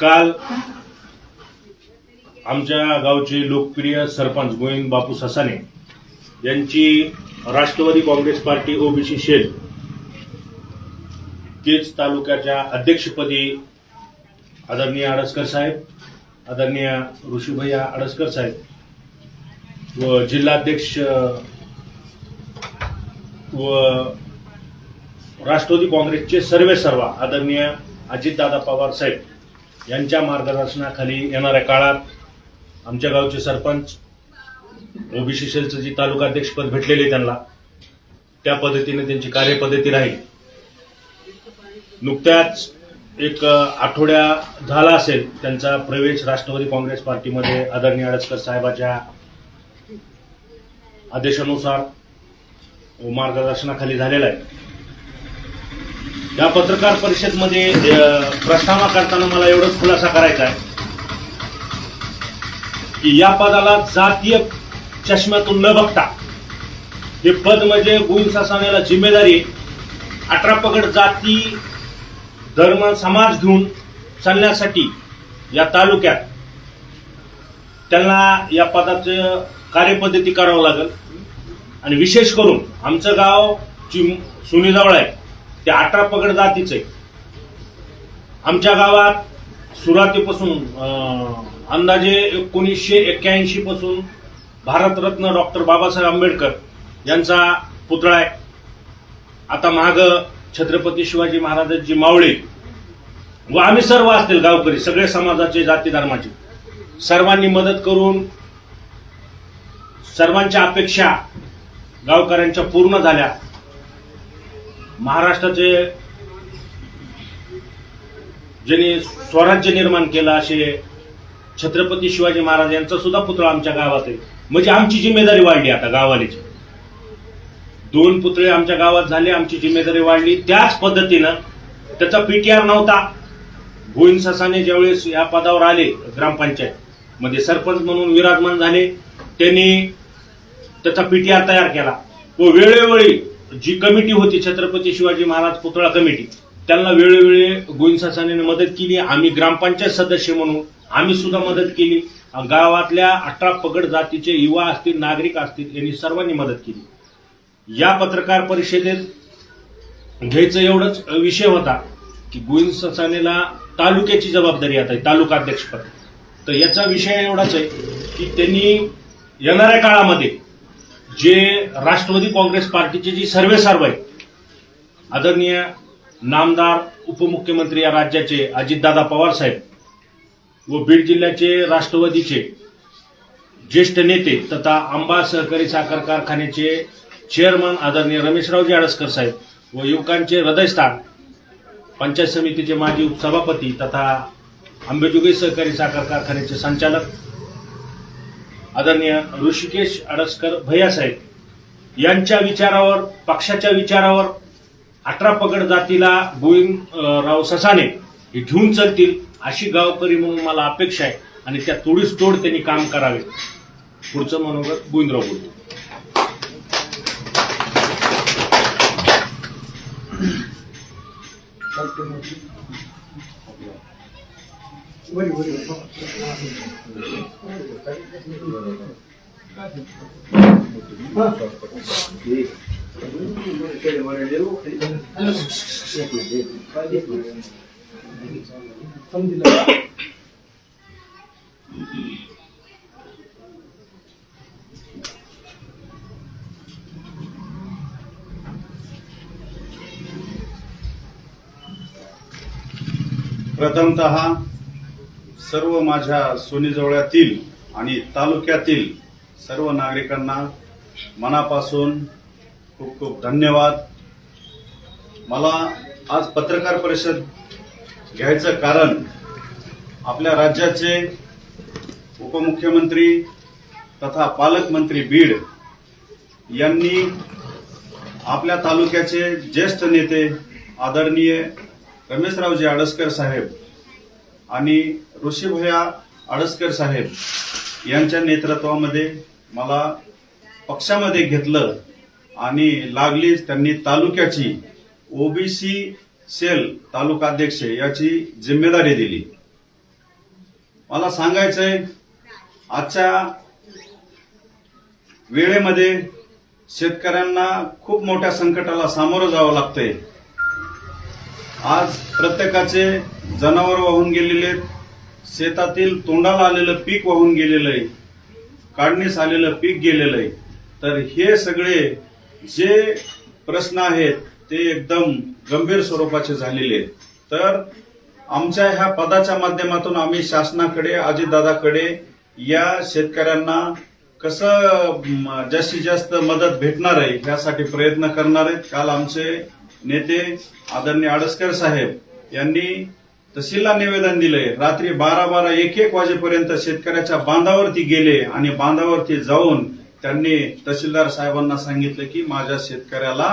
काल आमच्या गावचे लोकप्रिय सरपंच गोविंद बापू ससाने यांची Rashtravadi Congress party OBC cell Kej तालुक्याच्या अध्यक्षपदी आदरणीय आडसकर साहेब आदरणीय ऋषीभैया आडसकर साहेब व जिल्हाध्यक्ष व राष्ट्रवादी काँग्रेसचे सर्वे सर्वा आदरणीय अजितदादा पवार साहेब यांच्या मार्गदर्शनाखाली येणाऱ्या काळात आमच्या गावचे सरपंच ओबीसी सेलचं जी तालुका अध्यक्षपद भेटलेले त्यांना त्या पद्धतीने त्यांची कार्यपद्धती राहील. नुकत्याच एक आठवड्या झाला असेल त्यांचा प्रवेश राष्ट्रवादी काँग्रेस पार्टीमध्ये आदरणीय आडसकर साहेबाच्या आदेशानुसार मार्गदर्शनाखाली झालेला आहे. या पत्रकार परिषदमध्ये अ, प्रस्तावना करताना मला एवढंच खुलासा करायचा आहे. की या पदाला जातीय चष्म्यातून न बघता हे पद म्हणजे गुण शासनाला जिम्मेदारी अठरा पगड जाती धर्म समाज घेऊन चालण्यासाठी या तालुक्यात त्यांना या पदाचं कार्यपद्धती करावं लागेल. आणि विशेष करून आमचं गाव जी सुनीजवळ आहे ते अठरा पगड जातीच आहे आमच्या गावात सुरुवातीपासून अंदाजे एकोणीसशे एक्क्याऐंशी पासून भारतरत्न डॉक्टर बाबासाहेब आंबेडकर यांचा पुतळा आहे. आता माग छत्रपती शिवाजी महाराजांची मावळे व आम्ही सर्व असतील गावकरी सगळे समाजाचे जाती धर्माचे. सर्वांनी मदत करून सर्वांच्या अपेक्षा गावकऱ्यांच्या पूर्ण झाल्या. महाराष्ट्राचे ज्यांनी स्वराज्य निर्माण केलं असे छत्रपती शिवाजी महाराज यांचा सुद्धा पुतळा आमच्या गावात आहे. म्हणजे आमची जिम्मेदारी वाढली आता गावालीची. दोन पुतळे आमच्या गावात झाले आमची जिम्मेदारी वाढली. त्याच पद्धतीनं त्याचा पीटीआर नव्हता. गोविंद ससाने ज्यावेळेस या पदावर आले ग्रामपंचायत मध्ये सरपंच म्हणून विराजमान झाले त्यांनी त्याचा पीटीआर तयार केला. व वेळोवेळी जी कमिटी होती छत्रपती शिवाजी महाराज पुतळा कमिटी त्यांना वेळोवेळी गोविंद सासाने मदत केली. आम्ही ग्रामपंचायत सदस्य म्हणून आम्ही सुद्धा मदत केली. गावातल्या अठरा पगड जातीचे युवा असतील नागरिक असतील यांनी सर्वांनी मदत केली. या पत्रकार परिषदेत घ्यायचं एवढंच विषय होता की गोविंद ससानेला तालुक्याची जबाबदारी आता आहे तालुका अध्यक्षपद. तर याचा विषय एवढाच आहे की त्यांनी येणाऱ्या काळामध्ये जे राष्ट्रवादी काँग्रेस पार्टीचे जी सर्वे सर्व आहेत आदरणीय नामदार उपमुख्यमंत्री या राज्याचे अजितदादा पवार साहेब व बीड जिल्ह्याचे राष्ट्रवादीचे ज्येष्ठ नेते तथा आंबा सहकारी साखर कारखान्याचे चेअरमन आदरणीय रमेशरावजी आडसकर साहेब व युवकांचे हृदयस्थान पंचायत समितीचे माजी उपसभापती तथा आंबेजोगाई सहकारी साखर कारखान्याचे संचालक आदरणीय ऋषिकेश आडसकर भैयासाहेब यांच्या विचारावर पक्षाच्या विचारावर अठरा पगड जातीला गोविंद राव ससाने हे घेऊन चालतील अशी गावकरी म्हणून मला अपेक्षा आहे आणि त्या तोडीस तोड त्यांनी काम करावे. पुढचं मनोगत गोविंदराव बोलतो. प्रथमतः सर्व माझ्या सोनीजवळ्यातील आणि तालुक्यातील सर्व नागरिकांना मनापासून खूप खूप धन्यवाद. मला आज पत्रकार परिषद घ्यायचं कारण आपल्या राज्याचे उपमुख्यमंत्री तथा पालकमंत्री बीड यांनी आपल्या तालुक्याचे ज्येष्ठ नेते आदरणीय रमेशरावजी आडसकर साहेब आणि ऋषीभया आडसकर साहेब यांच्या नेतृत्वामध्ये मला पक्षामध्ये घेतलं आणि लागलीच त्यांनी तालुक्याची ओबीसी सेल तालुकाध्यक्ष याची जिम्मेदारी दिली. मला सांगायचंय आजच्या वेळेमध्ये शेतकऱ्यांना खूप मोठ्या संकटाला सामोरं जावं लागतंय. आज प्रत्येकाचे जनावर वाहून गेलेले आहेत. शेतातील तोंडाला आलेलं पीक वाहून गेलेलं आहे. काढणीस आलेलं पीक गेलेलं आहे. तर हे सगळे जे प्रश्न आहेत ते एकदम गंभीर स्वरूपाचे झालेले आहेत. तर आमच्या ह्या पदाच्या माध्यमातून आम्ही शासनाकडे अजितदादाकडे या शेतकऱ्यांना कसं जास्तीत जास्त मदत भेटणार आहे यासाठी प्रयत्न करणार आहेत काल आमचे नेते आदरणीय आडसकर साहेब यांनी तहसीलला निवेदन दिलंय. रात्री बारा बारा एक एक वाजेपर्यंत शेतकऱ्याच्या बांधावरती गेले आणि बांधावरती जाऊन त्यांनी तहसीलदार साहेबांना सांगितलं की माझ्या शेतकऱ्याला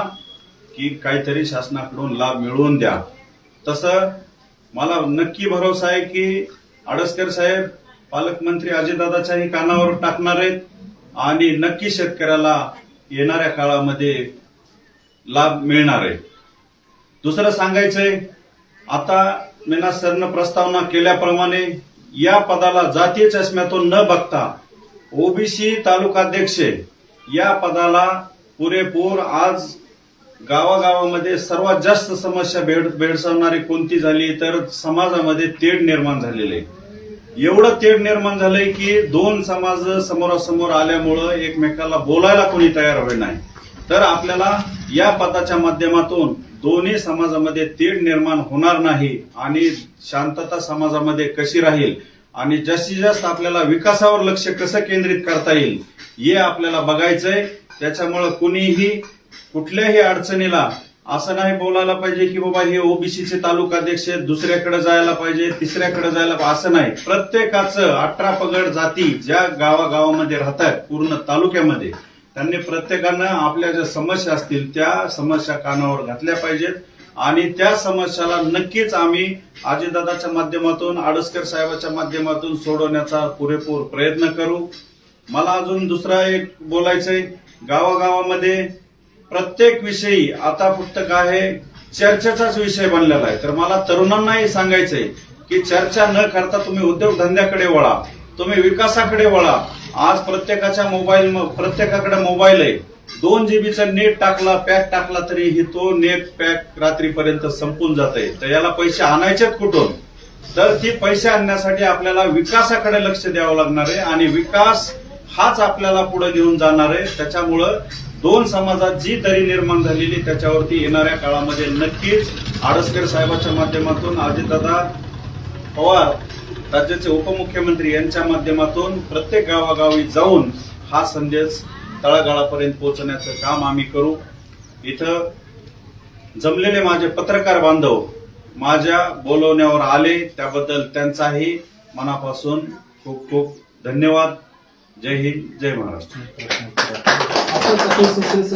की काहीतरी शासनाकडून लाभ मिळवून द्या. तसं मला नक्की भरोसा आहे की आडसकर साहेब पालकमंत्री अजितदादाच्याही कानावर टाकणार आहेत आणि नक्की शेतकऱ्याला येणाऱ्या काळामध्ये लाभ मिळणार आहे. दुसरं सांगायचंय आता मीना सरनं प्रस्तावना केल्याप्रमाणे या पदाला जातीय चष्म्यातून न बघता ओबीसी तालुकाध्यक्ष या पदाला पुरेपूर आज गावागावामध्ये सर्वात जास्त समस्या भेड भेडसावणारी कोणती झाली तर समाजामध्ये तेढ निर्माण झालेलं आहे. एवढं तेढ निर्माण झालंय की दोन समाज समोरासमोर आल्यामुळं एकमेकाला बोलायला कोणी तयार होईल नाही तर आपल्याला या पदाच्या माध्यमातून दोन्ही समाजामध्ये तेढ निर्माण होणार नाही आणि शांतता समाजामध्ये कशी राहील आणि जास्तीत जास्त आपल्याला विकासावर लक्ष कसं केंद्रित करता येईल हे आपल्याला बघायचंय. त्याच्यामुळं कुणीही कुठल्याही अडचणीला असं नाही बोलायला पाहिजे की बाबा हे ओबीसीचे तालुकाध्यक्ष आहेत, दुसऱ्याकडे जायला पाहिजे तिसऱ्याकडे जायला पाहिजे असं नाही. प्रत्येकाचं अठरा पगड जाती ज्या गावागावामध्ये राहतात पूर्ण तालुक्यामध्ये. त्यांनी प्रत्येकानं आपल्या ज्या समस्या असतील त्या समस्या कानावर घातल्या पाहिजेत. आणि त्या समस्याला नक्कीच आम्ही अजितदादाच्या माध्यमातून आडसकर साहेबाच्या माध्यमातून सोडवण्याचा पुरेपूर प्रयत्न करू. मला अजून दुसरा एक बोलायचंय. गावागावामध्ये प्रत्येक विषयी आता फक्त काय आहे चर्चेचाच विषय बनलेला आहे. तर मला तरुणांनाही सांगायचंय की चर्चा न करता तुम्ही उद्योगधंद्याकडे वळा तुम्ही विकासाकडे वळा. आज प्रत्येकाच्या मोबाईल प्रत्येकाकडे मोबाईल आहे. दोन जीबीचा नेट टाकला पॅक टाकला तरी ही तो नेट पॅक रात्रीपर्यंत संपून जात आहे तर याला पैसे आणायचेत कुठून? तर ती पैसे आणण्यासाठी आपल्याला विकासाकडे लक्ष द्यावं लागणार आहे आणि विकास हाच आपल्याला पुढे घेऊन जाणार आहे. त्याच्यामुळं दोन समाजात जी दरी निर्माण झालेली त्याच्यावरती येणाऱ्या काळामध्ये नक्कीच आडसकर साहेबाच्या माध्यमातून अजितदादा पवार राज्याचे उपमुख्यमंत्री यांच्या माध्यमातून प्रत्येक गावागावी जाऊन हा संदेश तळागाळापर्यंत पोहोचण्याचं काम आम्ही करू. इथं जमलेले माझे पत्रकार बांधव माझ्या बोलवण्यावर आले त्याबद्दल त्यांचाही मनापासून खूप खूप धन्यवाद. जय हिंद जय महाराष्ट्र.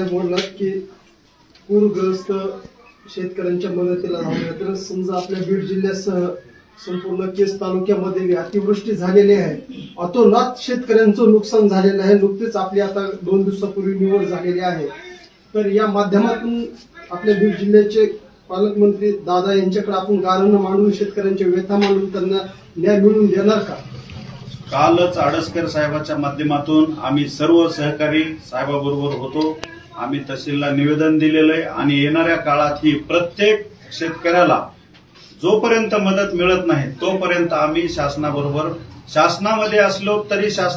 बोललात की पूरग्रस्त शेतकऱ्यांच्या मदतीला तर समजा आपल्या बीड जिल्ह्यासह संपूर्ण केस तालुक्यामध्ये अतिवृष्टी झालेली आहे. अतोनात शेतकऱ्यांचं नुकसान झालेलं आहे. नुकतीच आपली आता दोन दिवसापूर्वी निवड झालेली आहे. तर या माध्यमातून आपल्या बीड जिल्ह्याचे पालकमंत्री दादा यांच्याकडे आपण गारण मांडून शेतकऱ्यांच्या व्यथा मांडून त्यांना न्याय मिळवून देणार का? कालच आडसकर साहेबाच्या माध्यमातून आम्ही सर्व सहकारी साहेबाबरोबर होतो. आम्ही तहसीलला निवेदन दिलेलं आहे आणि येणाऱ्या काळात ही प्रत्येक शेतकऱ्याला जोपर्यंत मदत मिळत नाही तोपर्यंत आम्ही शासनाबरोबर शासनामध्ये असलो तरी शासन